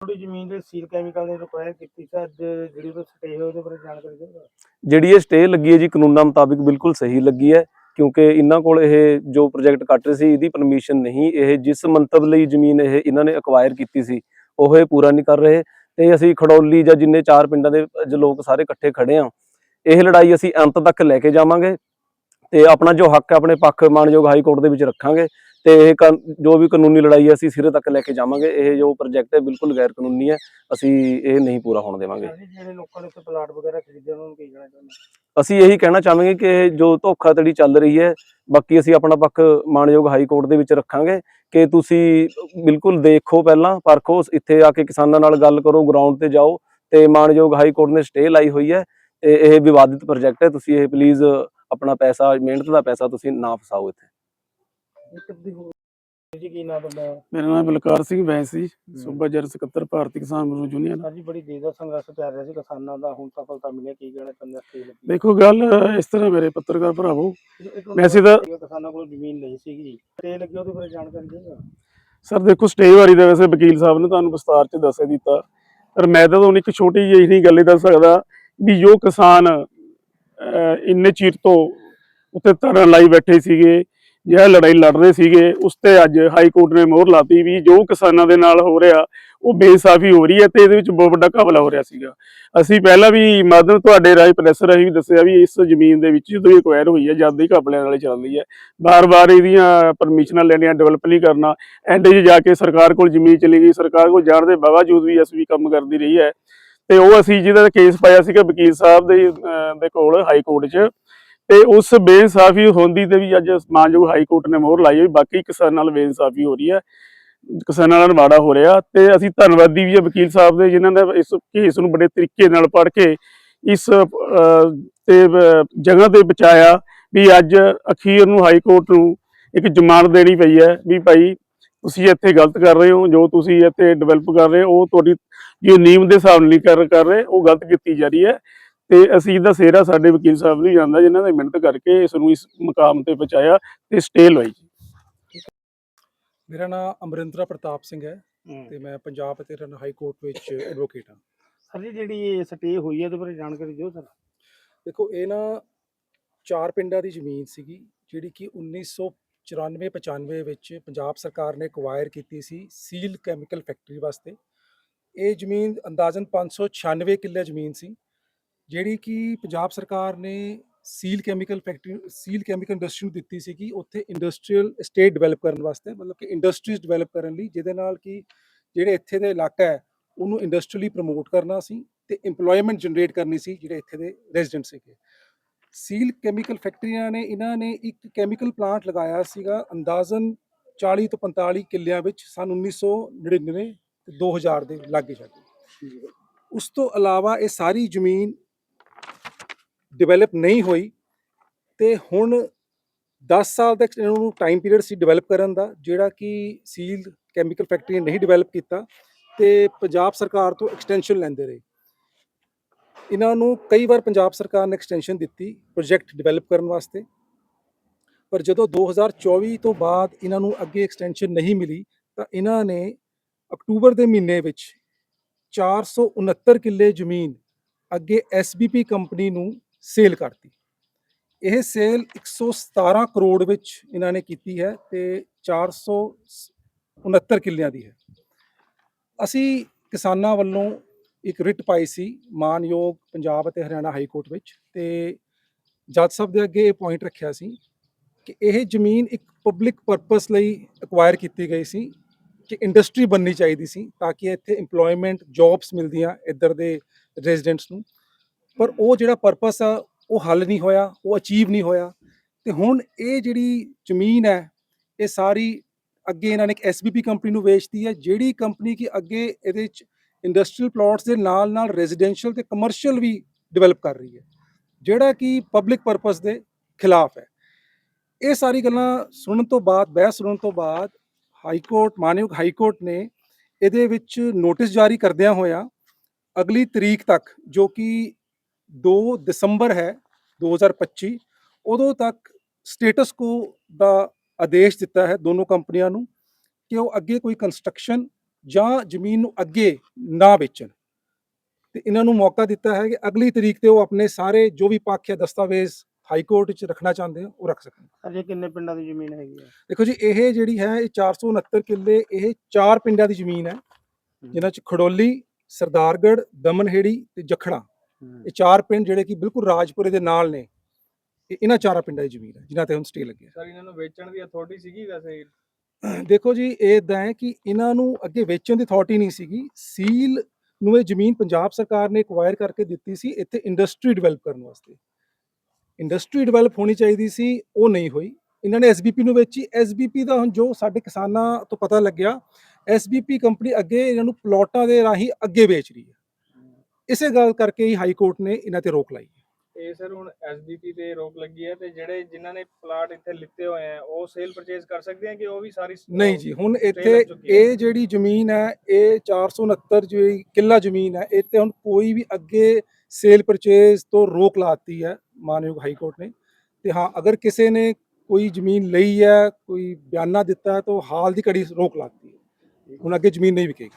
ਥੋੜੀ ਜ਼ਮੀਨ ਦੇ ਸੀਲ ਕੈਮੀਕਲ ਨੇ ਰਿਕੁਆਇਰ ਕੀਤੀ ਸੀ, ਅੱਜ ਜਿਹੜੀ ਉਹ ਸਟੇ ਹੋਈ ਉਹਦੇ ਬਾਰੇ ਜਾਣਕਾਰੀ ਦਿਓ। ਜਿਹੜੀ ਇਹ ਸਟੇ ਲੱਗੀ ਹੈ ਜੀ, ਕਾਨੂੰਨਾਂ ਮੁਤਾਬਿਕ ਬਿਲਕੁਲ ਸਹੀ ਲੱਗੀ ਹੈ, ਕਿਉਂਕਿ ਇਹਨਾਂ ਕੋਲ ਇਹ ਜੋ ਪ੍ਰੋਜੈਕਟ ਕੱਟ ਰਹੇ ਸੀ, ਇਹਦੀ ਪਰਮਿਸ਼ਨ ਨਹੀਂ, ਇਹ ਜਿਸ ਮੰਤਵ ਲਈ ਜ਼ਮੀਨ ਇਹ ਇਹਨਾਂ ਨੇ ਅਕਵਾਇਰ ਕੀਤੀ ਸੀ, ਉਹ ਇਹ ਪੂਰਾ ਨਹੀਂ ਕਰ ਰਹੇ ਤੇ ਅਸੀਂ ਖੜੌਲੀ ਜਾਂ ਜਿੰਨੇ ਚਾਰ ਪਿੰਡਾਂ ਦੇ ਜੋ ਲੋਕ ਸਾਰੇ ਇਕੱਠੇ ਖੜੇ ਆ ਇਹ ਲੜਾਈ ਅਸੀਂ ਅੰਤ ਤੱਕ ਲੈ ਕੇ ਜਾਵਾਂਗੇ ਤੇ ਆਪਣਾ ਜੋ ਹੱਕ ਹੈ, ਆਪਣੇ ਪੱਖ ਮਾਨਯੋਗ ਹਾਈ ਕੋਰਟ ਦੇ ਵਿੱਚ ਰੱਖਾਂਗੇ। ਤੇ ਇਹ ਜੋ ਵੀ ਕਾਨੂੰਨੀ ਲੜਾਈ ਹੈ ਅਸੀਂ ਸਿਰੇ ਤੱਕ ਲੈ ਕੇ ਜਾਵਾਂਗੇ। ਇਹ ਜੋ ਪ੍ਰੋਜੈਕਟ ਹੈ ਬਿਲਕੁਲ ਗੈਰ ਕਾਨੂੰਨੀ ਹੈ। ਅਸੀਂ ਇਹ ਨਹੀਂ ਪੂਰਾ ਹੋਣ ਦੇਵਾਂਗੇ। ਸਰ ਜੀ ਜਿਹੜੇ ਲੋਕਾਂ ਨੇ ਉੱਥੇ ਪਲਾਟ ਵਗੈਰਾ ਖਰੀਦੇ ਉਹਨਾਂ ਨੂੰ ਕੀ ਕਹਿਣਾ ਚਾਹੁੰਦੇ ਅਸੀਂ ਇਹੀ ਕਹਿਣਾ ਚਾਹਾਂਗੇ ਕਿ ਇਹ ਜੋ ਧੋਖਾਧੜੀ ਚੱਲ ਰਹੀ ਹੈ ਬਾਕੀ ਅਸੀਂ ਆਪਣਾ ਪੱਖ ਮਾਨਯੋਗ ਹਾਈ ਕੋਰਟ ਦੇ ਵਿੱਚ ਰੱਖਾਂਗੇ ਕਿ ਤੁਸੀਂ ਬਿਲਕੁਲ ਦੇਖੋ ਪਹਿਲਾਂ ਪਰਖੋ ਇੱਥੇ ਆ ਕੇ ਕਿਸਾਨਾਂ ਨਾਲ ਗੱਲ ਕਰੋ ਗਰਾਊਂਡ ਤੇ ਜਾਓ ਤੇ ਮਾਨਯੋਗ ਹਾਈ ਕੋਰਟ ਨੇ ਸਟੇ ਲਾਈ ਹੋਈ ਹੈ। ਤੇ ਇਹ ਵਿਵਾਦਿਤ ਪ੍ਰੋਜੈਕਟ ਹੈ ਤੁਸੀਂ ਇਹ ਪਲੀਜ਼ ਆਪਣਾ ਪੈਸਾ ਮਿਹਨਤ ਦਾ ਪੈਸਾ ਤੁਸੀਂ ਨਾ ਫਸਾਓ ਇੱਥੇ। ਜੀ ਕੀ ਨਾਮ ਤੁਹਾਡਾ? ਮੇਰਾ ਨਾਮ ਬਲਕਾਰ ਸਿੰਘ ਬੈਂਸ ਜੀ ਸੂਬਾ ਜਰ ਸਕੱਤਰ ਭਾਰਤੀ ਕਿਸਾਨ ਮਜ਼ਦੂਰ ਯੂਨੀਅਨ। ਸਰ ਜੀ ਬੜੀ ਦੇਰ ਦਾ ਸੰਘਰਸ਼ ਚੱਲ ਰਿਹਾ ਸੀ ਕਿਸਾਨਾਂ ਦਾ। ਹੁਣ ਸਫਲਤਾ ਮਿਲੀ ਹੈ, ਕੀ ਕਹਿਣਾ ਚਾਹੁੰਦੇ ਦੇਖੋ ਗੱਲ ਇਸ ਤਰ੍ਹਾਂ ਮੇਰੇ ਪੱਤਰਕਾਰ ਭਰਾਵੋ ਇੱਕ- ਵੈਸੇ ਤਾਂ- ਕਿਸਾਨਾਂ ਕੋਲ ਜ਼ਮੀਨ ਨਹੀਂ ਸੀਗੀ ਸਟੇ ਲੱਗੀ ਉਹਦੇ ਬਾਰੇ ਜਾਣਕਾਰੀ ਦਿਓ। ਸਰ ਦੇਖੋ ਸਟੇ ਬਾਰੇ ਦਾ ਵੈਸੇ ਵਕੀਲ ਸਾਹਿਬ ਨੇ ਤੁਹਾਨੂੰ ਵਿਸਤਾਰ ਚ ਦੱਸ ਹੀ ਦਿੱਤਾ। ਪਰ ਮੈਂ ਤਾਂ ਤੁਹਾਨੂੰ ਇੱਕ ਛੋਟੀ ਜਿਹੀ ਨਹੀਂ ਗੱਲ ਹੀ ਦੱਸ ਸਕਦਾ ਵੀ ਜੋ ਕਿਸਾਨ ਅਹ, ਇੰਨੇ ਚਿਰ ਤੋਂ ਉੱਤੇ ਧਰਨ ਲਾਈ ਬੈਠੇ ਸੀਗੇ ਜਿਹੜਾ ਲੜਾਈ ਲੜ ਰਹੇ ਸੀਗੇ, ਉਸ ਤੇ ਅੱਜ ਹਾਈ ਕੋਰਟ ਨੇ ਮੋਹਰ ਲਾਤੀ ਵੀ ਜੋ ਕਿਸਾਨਾਂ ਦੇ ਨਾਲ ਹੋ ਰਿਹਾ, ਉਹ ਬੇਇਨਸਾਫੀ ਹੋ ਰਹੀ ਹੈ ਤੇ ਇਹਦੇ ਵਿੱਚ ਬਹੁਤ ਵੱਡਾ ਘਪਲਾ ਹੋ ਰਿਹਾ ਸੀਗਾ। ਅਸੀਂ ਪਹਿਲਾਂ ਵੀ ਮਾਧਵ ਤੁਹਾਡੇ ਰਾਹੀਂ ਪ੍ਰੈਸ ਰਾਹੀਂ ਵੀ ਦੱਸਿਆ ਵੀ ਇਸ ਜ਼ਮੀਨ ਦੇ ਵਿੱਚ ਜਦੋਂ ਐਕਵਾਇਰ ਹੋਈ ਹੈ, ਜਦ ਦੀ ਘਪਲਿਆਂ ਨਾਲ ਚੱਲਦੀ ਹੈ। ਬਾਰ-ਬਾਰ ਇਹਦੀਆਂ ਪਰਮਿਸ਼ਨਾਂ ਲੈਣੀਆਂ ਡਿਵੈਲਪ ਨਹੀਂ ਕਰਨਾ ਐਂਡ 'ਚ ਜਾ ਕੇ ਸਰਕਾਰ ਕੋਲ ਜ਼ਮੀਨ ਚਲੀ ਗਈ, ਸਰਕਾਰ ਕੋਲ ਜਾਣ ਦੇ ਬਾਵਜੂਦ ਵੀ ਐਸਵੀ ਕੰਮ ਕਰਦੀ ਰਹੀ ਹੈ। ਤੇ ਉਹ ਅਸੀਂ ਜਿਹਦਾ ਕੇਸ ਪਾਇਆ ਸੀਗਾ ਵਕੀਲ ਸਾਹਿਬ ਦੇ ਦੇ ਕੋਲ ਹਾਈ ਕੋਰਟ 'ਚ। ਤੇ ਉਸ ਬੇਇਨਸਾਫੀ ਹੁੰਦੀ ਤੇ ਵੀ ਅੱਜ ਮਾਨਯੋਗ ਹਾਈ ਕੋਰਟ ਨੇ ਮੋਹਰ ਲਾਈ ਹੋਈ, ਬਾਕੀ ਕਿਸਾਨਾਂ ਨਾਲ ਬੇਇਨਸਾਫੀ ਹੋ ਰਹੀ ਹੈ, ਕਿਸਾਨਾਂ ਨਾਲ ਮਾੜਾ ਹੋ ਰਿਹਾ ਤੇ ਅਸੀਂ ਧੰਨਵਾਦੀ ਵੀ ਆ ਵਕੀਲ ਸਾਹਿਬ ਦੇ, ਜਿਨ੍ਹਾਂ ਨੇ ਇਸ ਕੇਸ ਨੂੰ ਬੜੇ ਤਰੀਕੇ ਨਾਲ ਪੜ੍ਹ ਕੇ ਇਸ ਤੇ ਜਗ੍ਹਾ ਤੇ ਬਚਾਇਆ ਵੀ ਅੱਜ ਅਖੀਰ ਨੂੰ ਹਾਈ ਕੋਰਟ ਨੂੰ ਇੱਕ ਜ਼ਮਾਨਤ ਦੇਣੀ ਪਈ ਹੈ ਵੀ ਭਾਈ ਤੁਸੀਂ ਇੱਥੇ ਗਲਤ ਕਰ ਰਹੇ ਹੋ, ਜੋ ਤੁਸੀਂ ਇੱਥੇ ਡਿਵੈਲਪ ਕਰ ਰਹੇ ਹੋ, ਉਹ ਤੁਹਾਡੀ, ਜੋ ਨਿਯਮ ਦੇ ਹਿਸਾਬ ਨਾਲ ਨਹੀਂ ਕਰ ਕਰ ਰਹੇ, ਉਹ ਗਲਤ ਕੀਤੀ ਜਾ ਰਹੀ ਹੈ। ਤੇ ਅਸੀਂ ਇਹਦਾ ਸਿਹਰਾ ਸਾਡੇ ਵਕੀਲ ਸਾਹਿਬ ਨੂੰ ਜਾਂਦਾ ਜਿਨ੍ਹਾਂ ਨੇ ਮਿਹਨਤ ਕਰਕੇ ਇਸ ਨੂੰ ਇਸ ਮੁਕਾਮ ਤੇ ਪਹੁੰਚਾਇਆ ਤੇ ਸਟੇ ਲਵਾਈ। ਮੇਰਾ ਨਾਮ ਅਮਰਿੰਦਰਾ ਪ੍ਰਤਾਪ ਸਿੰਘ ਹੈ ਤੇ ਮੈਂ ਪੰਜਾਬ ਅਤੇ ਹਰਿਆਣਾ ਹਾਈ ਕੋਰਟ ਵਿੱਚ ਐਡਵੋਕੇਟ ਹਾਂ। ਸਰ ਜੀ ਜਿਹੜੀ ਇਹ ਸਟੇ ਹੋਈ ਹੈ ਉਹਦੇ ਬਾਰੇ ਜਾਣਕਾਰੀ ਦਿਓ ਸਰ। ਦੇਖੋ ਇਹ ਨਾ ਚਾਰ ਪਿੰਡਾਂ ਦੀ ਜ਼ਮੀਨ ਸੀਗੀ ਜਿਹੜੀ ਕਿ 1994-95 ਵਿੱਚ ਪੰਜਾਬ ਸਰਕਾਰ ਨੇ ਐਕਵਾਇਰ ਕੀਤੀ ਸੀ ਸੀਲ ਕੈਮੀਕਲ ਫੈਕਟਰੀ ਵਾਸਤੇ। ਇਹ ਜ਼ਮੀਨ ਅੰਦਾਜ਼ਨ 596 ਕਿੱਲੇ ਜ਼ਮੀਨ ਸੀ। ਜਿਹੜੀ ਕਿ ਪੰਜਾਬ ਸਰਕਾਰ ਨੇ seal chemical factory seal chemical industry ਨੂੰ ਦਿੱਤੀ ਸੀ ਕਿ ਉੱਥੇ ਇੰਡਸਟਰੀਅਲ ਸਟੇਟ ਡਿਵੈਲਪ ਕਰਨ ਵਾਸਤੇ ਮਤਲਬ ਕਿ ਇੰਡਸਟਰੀਜ਼ ਡਿਵੈਲਪ ਕਰਨ ਲਈ ਜਿਹਦੇ ਨਾਲ ਕਿ ਜਿਹੜੇ ਇੱਥੇ ਦੇ ਇਲਾਕਾ ਹੈ ਉਹਨੂੰ ਇੰਡਸਟਰੀਅਲੀ ਪ੍ਰਮੋਟ ਕਰਨਾ ਸੀ ਤੇ EMPLOYMENT ਜਨਰੇਟ ਕਰਨੀ ਸੀ ਜਿਹੜੇ ਇੱਥੇ ਦੇ ਰੈਜ਼ੀਡੈਂਟ ਸੀਗੇ। ਸੀਲ ਕੈਮੀਕਲ ਫੈਕਟਰੀਆਂ ਨੇ ਇਹਨਾਂ ਨੇ ਇੱਕ ਕੈਮੀਕਲ ਪਲਾਂਟ ਲਗਾਇਆ ਸੀਗਾ ਅੰਦਾਜ਼ਨ 40 ਤੋਂ 45 ਕਿੱਲਿਆਂ ਵਿੱਚ ਸਨ 1999 ਤੇ 2000 ਦੇ ਲਾਗੇ ਛਾਗੇ ਉਸ ਤੋਂ ਇਲਾਵਾ ਇਹ ਸਾਰੀ ਜ਼ਮੀਨ ਡਿਵੈਲਪ ਨਹੀਂ ਹੋਈ, ਤੇ ਹੁਣ 10 ਸਾਲ ਤੱਕ ਇਹਨਾਂ ਨੂੰ ਟਾਈਮ ਪੀਰੀਅਡ ਸੀ ਡਿਵੈਲਪ ਕਰਨ ਦਾ, ਜਿਹੜਾ ਕਿ ਸੀਲ ਕੈਮੀਕਲ ਫੈਕਟਰੀ ਨਹੀਂ ਡਿਵੈਲਪ ਕੀਤਾ ਤੇ ਪੰਜਾਬ ਸਰਕਾਰ ਤੋਂ ਐਕਸਟੈਂਸ਼ਨ ਲੈਂਦੇ ਰਹੇ। ਇਹਨਾਂ ਨੂੰ ਕਈ ਵਾਰ ਪੰਜਾਬ ਸਰਕਾਰ ਨੇ ਐਕਸਟੈਂਸ਼ਨ ਦਿੱਤੀ ਪ੍ਰੋਜੈਕਟ ਡਿਵੈਲਪ ਕਰਨ ਵਾਸਤੇ, ਪਰ ਜਦੋਂ 2024 ਤੋਂ ਬਾਅਦ ਇਹਨਾਂ ਨੂੰ ਅੱਗੇ ਐਕਸਟੈਂਸ਼ਨ ਨਹੀਂ ਮਿਲੀ, ਤਾਂ ਇਹਨਾਂ ਨੇ ਅਕਤੂਬਰ ਦੇ ਮਹੀਨੇ ਵਿੱਚ 469 ਕਿੱਲੇ ਜ਼ਮੀਨ ਅੱਗੇ ਐਸਬੀਪੀ ਕੰਪਨੀ ਨੂੰ ਸੇਲ ਕਰਤੀ। ਇਹ ਸੇਲ 117 ਕਰੋੜ ਵਿੱਚ ਇਹਨਾਂ ਨੇ ਕੀਤੀ ਹੈ ਤੇ 469 ਕਿੱਲਿਆਂ ਦੀ ਹੈ। ਅਸੀਂ ਕਿਸਾਨਾਂ ਵੱਲੋਂ ਇੱਕ ਰਿਟ ਪਾਈ ਸੀ ਮਾਨਯੋਗ ਪੰਜਾਬ ਅਤੇ ਹਰਿਆਣਾ ਹਾਈ ਕੋਰਟ ਵਿੱਚ ਤੇ ਜੱਜ ਸਾਹਿਬ ਦੇ ਅੱਗੇ ਇਹ ਪੁਆਇੰਟ ਰੱਖਿਆ ਸੀ ਕਿ ਇਹ ਜ਼ਮੀਨ ਇੱਕ ਪਬਲਿਕ ਪਰਪਸ ਲਈ ਐਕਵਾਇਰ ਕੀਤੀ ਗਈ ਸੀ ਕਿ ਇੰਡਸਟਰੀ ਬਣਨੀ ਚਾਹੀਦੀ ਸੀ ਤਾਂ ਕਿ ਇੱਥੇ EMPLOYMENT ਜੌਬਸ ਮਿਲਦੀਆਂ ਇੱਧਰ ਦੇ ਰੈਜ਼ੀਡੈਂਟਸ ਨੂੰ। ਪਰ ਉਹ ਜਿਹੜਾ ਪਰਪਸ ਆ, ਉਹ ਹੱਲ ਨਹੀਂ ਹੋਇਆ, ਉਹ ਅਚੀਵ ਨਹੀਂ ਹੋਇਆ। ਤੇ ਹੁਣ ਇਹ ਜਿਹੜੀ ਜ਼ਮੀਨ ਹੈ, ਇਹ ਸਾਰੀ ਅੱਗੇ ਇਹਨਾਂ ਨੇ ਇੱਕ ਐਸਬੀਪੀ ਕੰਪਨੀ ਨੂੰ ਵੇਚਤੀ ਹੈ, ਜਿਹੜੀ ਕੰਪਨੀ ਕਿ ਅੱਗੇ ਇਹਦੇ ਚ ਇੰਡਸਟਰੀਅਲ ਪਲਾਟਸ ਦੇ ਨਾਲ ਨਾਲ ਰੈਜ਼ੀਡੈਂਸ਼ੀਅਲ ਤੇ ਕਮਰਸ਼ੀਅਲ ਵੀ ਡਿਵੈਲਪ ਕਰ ਰਹੀ ਹੈ। ਜਿਹੜਾ ਕਿ ਪਬਲਿਕ ਪਰਪਸ ਦੇ ਖਿਲਾਫ ਹੈ। ਇਹ ਸਾਰੀ ਗੱਲਾਂ ਸੁਣਨ ਤੋਂ ਬਾਅਦ, ਬਹਿਸ ਸੁਣਨ ਤੋਂ ਬਾਅਦ ਹਾਈ ਕੋਰਟ ਮਾਨਯੋਗ ਹਾਈ ਕੋਰਟ ਨੇ ਇਹਦੇ ਵਿੱਚ ਨੋਟਿਸ ਜਾਰੀ ਕਰਦਿਆਂ ਹੋਇਆ ਅਗਲੀ ਤਰੀਕ ਤੱਕ ਜੋ ਕਿ 2 ਦਸੰਬਰ ਹੈ 2025 ਉਦੋਂ ਤੱਕ ਸਟੇਟਸ ਕੋ ਦਾ ਆਦੇਸ਼ ਦਿੱਤਾ ਹੈ ਦੋਨੋਂ ਕੰਪਨੀਆਂ ਨੂੰ ਕਿ ਉਹ ਅੱਗੇ ਕੋਈ ਕੰਸਟਰਕਸ਼ਨ ਜਾਂ ਜ਼ਮੀਨ ਨੂੰ ਅੱਗੇ ਨਾ ਵੇਚਣ। ਤੇ ਇਹਨਾਂ ਨੂੰ ਮੌਕਾ ਦਿੱਤਾ ਹੈ ਕਿ ਅਗਲੀ ਤਰੀਕ ਤੇ ਉਹ ਆਪਣੇ ਸਾਰੇ ਜੋ ਵੀ ਪੱਖ ਜਾਂ ਦਸਤਾਵੇਜ਼ ਹਾਈ ਕੋਰਟ ਵਿੱਚ ਰੱਖਣਾ ਚਾਹੁੰਦੇ ਆ ਉਹ ਰੱਖ ਸਕਣ। ਅਜੇ ਕਿੰਨੇ ਪਿੰਡਾਂ ਦੀ ਜ਼ਮੀਨ ਹੈਗੀ ਹੈ ਦੇਖੋ ਜੀ ਇਹ ਜਿਹੜੀ ਹੈ ਇਹ 469 ਕਿੱਲੇ ਇਹ ਚਾਰ ਪਿੰਡਾਂ ਦੀ ਜ਼ਮੀਨ ਹੈ। ਜਿਨ੍ਹਾਂ ਚ ਖੜੋਲੀ ਸਰਦਾਰਗੜ੍ਹ ਦਮਨਹੇੜੀ ਤੇ ਜਖੜਾ। ਇਹ ਚਾਰ ਪਿੰਡ ਜਿਹੜੇ ਕਿ ਬਿਲਕੁਲ ਰਾਜਪੁਰੇ ਦੇ ਨਾਲ ਨੇ ਇਹ ਇਹਨਾਂ ਚਾਰਾਂ ਪਿੰਡਾਂ ਦੀ ਜ਼ਮੀਨ ਹੈ ਜਿਨ੍ਹਾਂ ਤੇ ਹੁਣ ਸਟੇ ਲੱਗਿਆ ਸਰ ਇਹਨਾਂ ਨੂੰ ਵੇਚਣ ਦੀ ਅਥਾਰਟੀ ਸੀਗੀ ਵੈਸੇ? ਦੇਖੋ ਜੀ ਇਹ ਇਦਾਂ ਹੈ ਕਿ ਇਹਨਾਂ ਨੂੰ ਅੱਗੇ ਵੇਚਣ ਦੀ ਅਥਾਰਟੀ ਨਹੀਂ ਸੀਗੀ। ਸੀਲ ਨੂੰ ਇਹ ਜ਼ਮੀਨ ਪੰਜਾਬ ਸਰਕਾਰ ਨੇ ਐਕਵਾਇਰ ਕਰਕੇ ਦਿੱਤੀ ਸੀ ਇੱਥੇ ਇੰਡਸਟਰੀ ਡਿਵੈਲਪ ਕਰਨ ਵਾਸਤੇ। ਇੰਡਸਟਰੀ ਡਿਵੈਲਪ ਹੋਣੀ ਚਾਹੀਦੀ ਸੀ ਉਹ ਨਹੀਂ ਹੋਈ। ਇਹਨਾਂ ਨੇ ਐਸਬੀਪੀ ਨੂੰ ਵੇਚੀ। ਐਸਬੀਪੀ ਦਾ ਹੁਣ ਜੋ ਸਾਡੇ ਕਿਸਾਨਾਂ ਤੋਂ ਪਤਾ ਲੱਗਿਆ ਐਸਬੀਪੀ ਕੰਪਨੀ ਅੱਗੇ ਇਹਨਾਂ ਨੂੰ ਪਲਾਟਾਂ ਦੇ ਰਾਹੀਂ ਅੱਗੇ ਵੇਚ ਰਹੀ ਹੈ। ਇਸੇ ਗੱਲ ਕਰਕੇ ਹੀ ਹਾਈ ਕੋਰਟ ਨੇ ਇਹਨਾਂ ਤੇ ਰੋਕ ਲਾਈ ਇਹ ਸਰ ਹੁਣ ਐਸਡੀਪੀ ਤੇ ਰੋਕ ਲੱਗੀ ਹੈ ਤੇ ਜਿਹੜੇ ਜਿਨ੍ਹਾਂ ਨੇ ਪਲਾਟ ਇੱਥੇ ਲਿੱਤੇ ਹੋਏ ਆ ਉਹ ਸੇਲ ਪਰਚੇਜ਼ ਕਰ ਸਕਦੇ ਆ ਕਿ ਉਹ ਵੀ ਸਾਰੀ ਨਹੀਂ ਜੀ ਹੁਣ ਇੱਥੇ। ਇਹ ਜਿਹੜੀ ਜ਼ਮੀਨ ਹੈ ਇਹ 469 ਜਿਹੜੀ ਕਿੱਲਾ ਜ਼ਮੀਨ ਹੈ ਇਹ ਤੇ ਹੁਣ ਕੋਈ ਵੀ ਅੱਗੇ ਸੇਲ ਪਰਚੇਜ਼ ਤੋਂ ਰੋਕ ਲਾਤੀ ਹੈ ਮਾਨਯੋਗ ਹਾਈ ਕੋਰਟ ਨੇ। ਤੇ ਹਾਂ ਅਗਰ ਕਿਸੇ ਨੇ ਕੋਈ ਜ਼ਮੀਨ ਲਈ ਹੈ ਕੋਈ ਬਿਆਨਾ ਦਿੱਤਾ ਹੈ ਤਾਂ ਉਹ ਹਾਲ ਦੀ ਘੜੀ ਰੋਕ ਲਾਤੀ ਹੈ। ਹੁਣ ਅੱਗੇ ਜ਼ਮੀਨ ਨਹੀਂ ਵਿਕੇਗੀ।